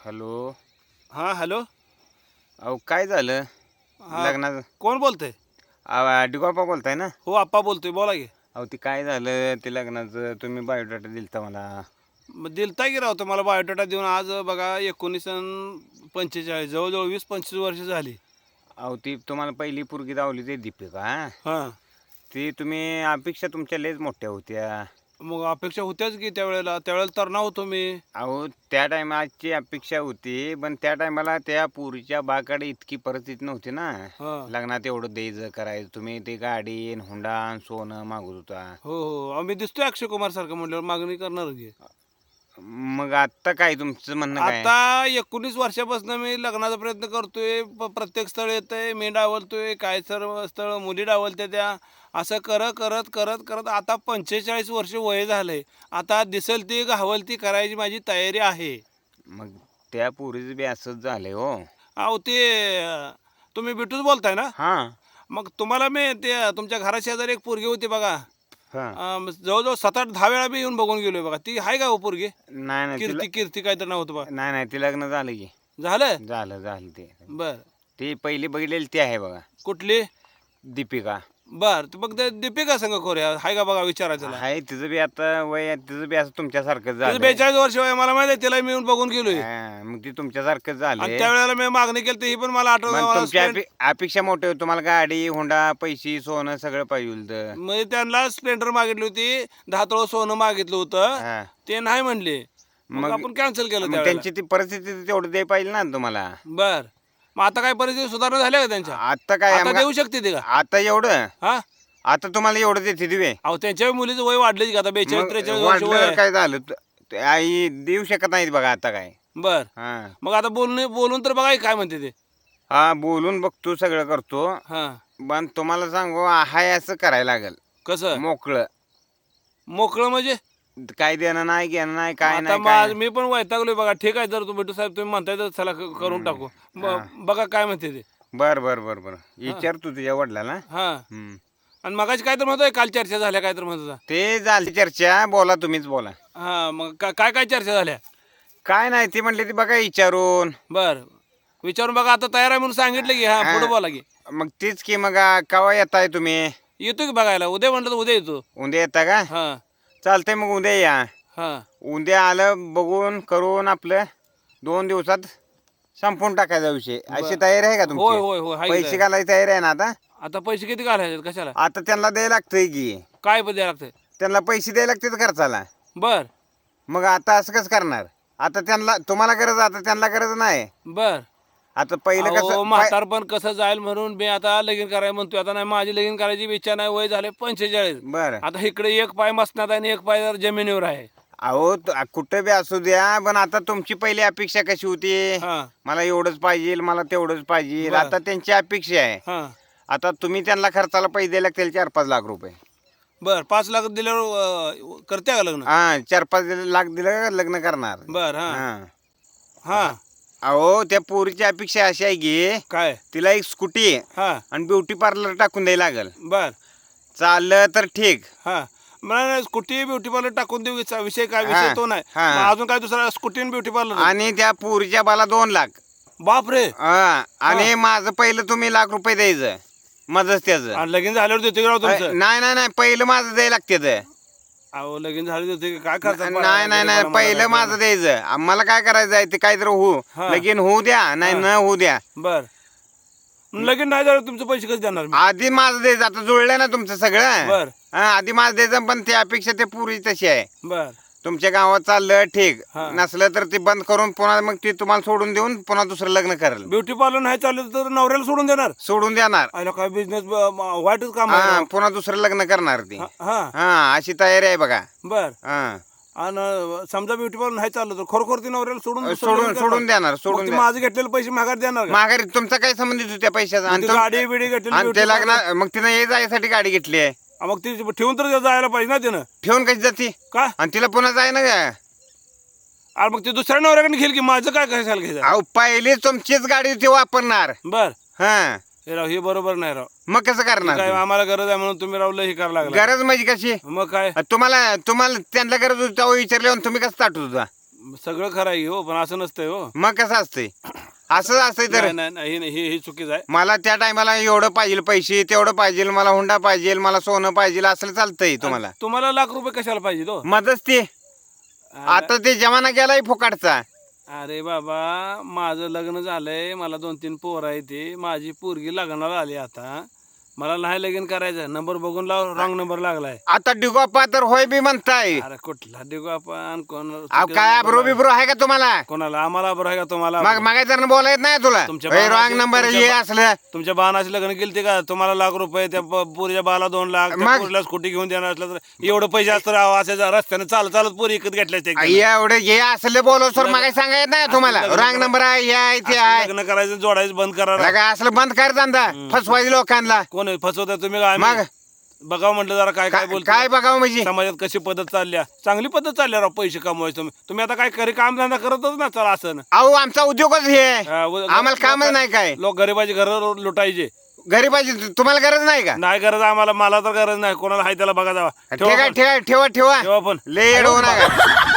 Hello. हां hello. अहो काय झालं? हा, लग्नाचं. कोण बोलतंय? अहो, डिगोपा बोलताय ना? हो आप्पा बोलतोय बोला की. अहो ते काय झालं? ते लग्नाचं तुम्ही बायोडाटा दिलता मला. मग दिलता की राव तुम्हाला बायोडाटा देऊन आज बघा एकोणीस अन् पंचेचाळीस जवळजवळ वीस पंचवीस वर्ष झाली. अहो ती तुम्हाला पहिली पोरगी दावली ते दीपिका हा? हां. ती तुम्ही अपेक्षा तुमच्या लयच मोठ्या होत्या. मग अपेक्षा होत्याच की त्यावेळेला? त्यावेळेला तरणा होतो मी अहो त्या टायमाची अपेक्षा होती पण त्या टायमाला त्या पुरीच्या बाकडे इतकी परिस्थिती नव्हती ना. हां. लग्नात एवढं द्यायचं करायचं. तुम्ही ते गाडी न हुंडा न सोनं मागत होता. हो हो. आम्ही दिसतोय अक्षय कुमार सारखं म्हटल्यावर मागणी करणार की. मग आता काय तुमचं म्हणणं काय? आता एकोणीस वर्षापासून मी लग्नाचा प्रयत्न करतोय. प- प्रत्येक स्थळ येतंय. मी डावलतोय. काय सर्व स्थळ मुली डावलते त्या. असं करत करत करत करत आता पंचेचाळीस वर्ष वय झालंय. आता दिसेल ती घावल ती करायची माझी तयारी आहे. मग त्या पोरीचं बी असंच झालंय हो. अहो ते अं, तुम्ही बिटूच बोलताय ना? हा. मग तुम्हाला मी ते तुमच्या घरा शेजारी एक पोरगी होती बघा. अं, जवळजवळ सात आठ दहा वेळा मी येऊन बघून गेलोय बघा. ती आहे का हो पोरगी? नाही नाही कीर्ती कीर्ती काय तर नाव होतं बघा. नाही नाही ते लग्न झालं की. झालं? झालं झालं ते. बर. ती पहिली बघितलेली ती आहे बघा. कुठली? दीपिका. बर ते दीपिका संघ खोऱ्या हाय का बघा विचारायचं आहे तिचं बी आता वय आहे, तिचं बी असं तुमच्यासारखं झालं बेचाळीस वर्ष वय मला माहिती आहे तिला मी येऊन बघून गेलोय. मग ती तुमच्यासारखं झालं त्यावेळेला मी मागणी केली ही पण मला अपे- अपेक्षा मोठी होती तुम्हाला गाडी हुंडा पैसे सोनं सगळं पाहिजे होतं. म्हणजे त्यांना स्प्लेंडर मागितली होती दहा तोळ सोनं मागितलं होतं. हा. ते नाही म्हणले. मग मग- आपण कॅन्सल केलं मग त्यावेळेला. त्यांची ती परिस्थिती तेवढं दे पाहिजे ना तुम्हाला. बर. मग आता काय परिस्थिती सुधारणा झाल्या का त्यांच्या? आता काय आता देऊ शकते ते का? आता एवढं? हा? आता तुम्हाला एवढं देते दिवे. अहो त्यांच्या मुलीचं वय वाढलं का आता बेचाळीस त्रेचाळीस वर्ष वय आहे. काय झालं? त- ते आई देऊ शकत नाहीत बघा आता काय. बर. हा. मग आता बोलून बोलून तर बघा काय म्हणते ते. हा बोलून बघतो सगळं करतो. हा. पण तुम्हाला सांगू हाय असं करायला लागेल. कसं? मोकळं. मोकळं म्हणजे? काय देणं नाही घेणं नाही काय आता नाही माझ मी पण वैतागलोय बघा. ठीक आहे जर तुम्ही साहेब तुम्ही म्हणताय तर चला क- करून टाकू. ब- बघा काय म्हणते ते. बर बर बर बर. विचार तू तुझ्या वडिलाला. हा. हम्म. आणि मगाशी काय तर म्हणतोय काल चर्चा झाल्या काय तर म्हणत होता. ते झाली चर्चा बोला तुम्हीच बोला. हा मग का- काय काय चर्चा झाल्या? काय नाही ती म्हणली ती बघा विचारून. बर. विचारून बघा आता तयार आहे म्हणून सांगितलं की हा पुढे बोला की. मग तीच की मग आ, केव्हा येताय तुम्ही? येतो की बघायला. उद्या म्हणलं तर उद्या येतो. उद्या येता का? हा. चालतंय मग उद्या या. हा. उद्या आलं बघून करून आपलं दोन दिवसात संपून टाकायचा विषय. अशी तयारी आहे का होय तुमची होय पैसे घालायची तयारी आहे ना आता? आता पैसे किती घालायचे कशाला? आता त्यांना द्यायला लागतंय की. काय द्यायला लागतंय? त्यांना पैसे द्यायला लागतात खर्चाला. बर. मग आता असं कसं करणार? आता त्यांना तुम्हाला गरज आहे, आता त्यांना गरज नाही. बर. आता पहिलं कसं म्हातार पण कसं जाईल म्हणून मी आता लगीन करायला म्हणतोय. आता नाही माझी लगीन करायची इच्छा नाही वय झाले पंचेचाळीस. बर. आता इकडे एक पाय मसनात आणि एक पाय जर जमिनीवर आहे. अहो कुठं बी असू द्या पण आता तुमची पहिली अपेक्षा कशी होती? मला एवढंच पाहिजे मला तेवढंच पाहिजे. आता त्यांची अपेक्षा आहे. हा. आता तुम्ही त्यांना खर्चाला पैसे द्यायला लागतील चार पाच लाख रुपये. बर पाच लाख दिल्यावर करते का लग्न? हा चार पाच लाख दिलं लग्न करणार. बर हा. हा. अहो त्या पोरीची अपेक्षा अशी आहे की काय? तिला एक स्कूटी हा. आणि ब्युटी पार्लर टाकून द्यायला लागल. बर. चाललं तर ठीक. हा. मला स्कूटी ब्युटी पार्लर टाकून देऊ विषय काय विषय तो नाही. हा. मग अजून काय दुसरा स्कूटी आणि ब्युटी पार्लर? आणि त्या पोरीच्या बाला दोन लाख. बाप रे हा. आणि माझं पहिलं तुम्ही लाख रुपये द्यायचं. मदत त्याचं. आणि लगीन झाल्यावर देते राव तुमचं? नाही नाही नाही. पहिलं माझं द्यायला लागते अहो लगीन झालं देते काय करता? नाही नाही नाही पहिलं माझं द्यायचं. आ, मला काय करायचं आहे ते काहीतरी होऊ. हा. लगीन होऊ द्या नाही न होऊ द्या. बर. लगीन नाही झालं तुमचे पैसे कसे देणार मी? आधी माझं द्यायचं आता जुळलं ना तुमचं सगळं. बर. हा आधी माझं द्यायचं पण ती अपेक्षा ते पूर्वी तशी आहे. बर. तुमच्या गावात चाललं ठीक. हा. नसलं तर ते बंद करून पुन्हा मग ते तुम्हाला सोडून देऊन पुन्हा दुसरं लग्न करेल. ब्युटी पार्लर नाही चाललं तर नवऱ्याला सोडून देणार? सोडून देणार. आयला काय बिझनेस वाईटच काम आहे. हा. पुन्हा दुसरं लग्न करणार ती. हा, हा. हा अशी तयारी आहे बघा. बर. हा. आणि समजा ब्युटी पार्लर नाही चाललं तर खरोखर ती नवऱ्याला सोडून दुसरं सोडून लग्न सोडून. देणार मग सोडून ती देणार. माझे घेतलेले पैसे माघार देणार का? माघारी तुमचा काय संबंध येतो त्या पैशाचा? आणि ती तुम- गाडी बिडी घेतलेली आणि beauty ते लग्न मग तिनं हे जायसाठी गाडी घेतली आहे. मग ती ठेवून तर जायला पाहिजे ना तिनं. ठेवून कशी जाते? का? आणि तिला पुन्हा जाय ना का अरे मग ती दुसऱ्या नवऱ्याकडे घेईल की माझं काय कशाला घ्यायचं अहो पहिली तुमचीच गाडी ते वापरणार. बर. हा. हे राव हे बरोबर नाही राव. मग कसं करणार काय तुम्ही? आम्हाला गरज आहे म्हणून तुम्ही रावलं हे करायला लागला. गरज म्हणजे कशी? मग काय? तुम्हाला तुम्हाला त्यांना गरज होती तेव्हा विचारल्यावर तुम्ही कसं ताटत होता? सगळं खरं आहे हो पण असं नसतंय हो. मग कसं असतंय? असंच असतंय तर. नाही नाही नाही हे- हे हे चुकीचं आहे. मला त्या टायमाला एवढं पाहिजे पैसे तेवढं पाहिजे मला हुंडा पाहिजे मला सोनं पाहिजे असलं चालतंय तुम्हाला. तुम्हाला लाख रुपये कशाला पाहिजे तो? ते. आता ते जमाना गेलाय फुकाटचा. अरे बाबा माझं लग्न झालंय मला दोन तीन पोर आहे ते माझी पोरगी लग्नाला आली आता. मला नाही लगीन करायचं नंबर बघून लाव रॉंग नंबर लागलाय. आता डिगोपा तर होय बी म्हणताय. अरे कुठला कोण अहो, काय अब्रो बिब्रो आहे का तुम्हाला? कोणाला? आम्हाला बरं आहे का तुम्हाला? मग मग जर बोलायत नाही तुला. तुमच्या रॉंग नंबर हे असलं. तुमच्या बाणाचे लग्न केले ते का? तुम्हाला लाख रुपये त्या प- पोरीच्या बाला दोन लाख त्या मग? पोरीला स्कूटी घेऊन देणार असलं तर एवढं पैसे असतं राव असे रस्त्याने चालत चालत पोरी विकत घेतल्या एवढं हे असलं बोलव सर मग सांगायत नाही तुम्हाला. रॉंग. नंबर आहे हे आहे ते आहे. लग्न करायचं जोडायचं बंद करा राव. लगा असलं बंद कर धंदा. फसवायचे लोकांना. कोण फसवताय तुम्ही काय मग? बघावं म्हटलं जरा काय काय बोलतो काय बघावं म्हणजे? समाजात कशी पद्धत चालल्या चांगली पद्धत चालल्या राव पैसे कमवायचं तुम्ही. तुम्ही आता काय खरी काम धंदा करतच ना चला असं ना. अहो आमचा उद्योगच हे आहे. हा, व- आम्हाला कामच नाही काय. लोक गरीबाची घर लुटायचे. पाहिजे तुम्हाला गरज नाही का? नाही गरज आम्हाला मला तर गरज नाही. कोणाला हाय त्याला बघा जावा. ठेवा ठेवा पण. ठेवा ठेवा ठेवा. ठेवा पण. लय येड नका.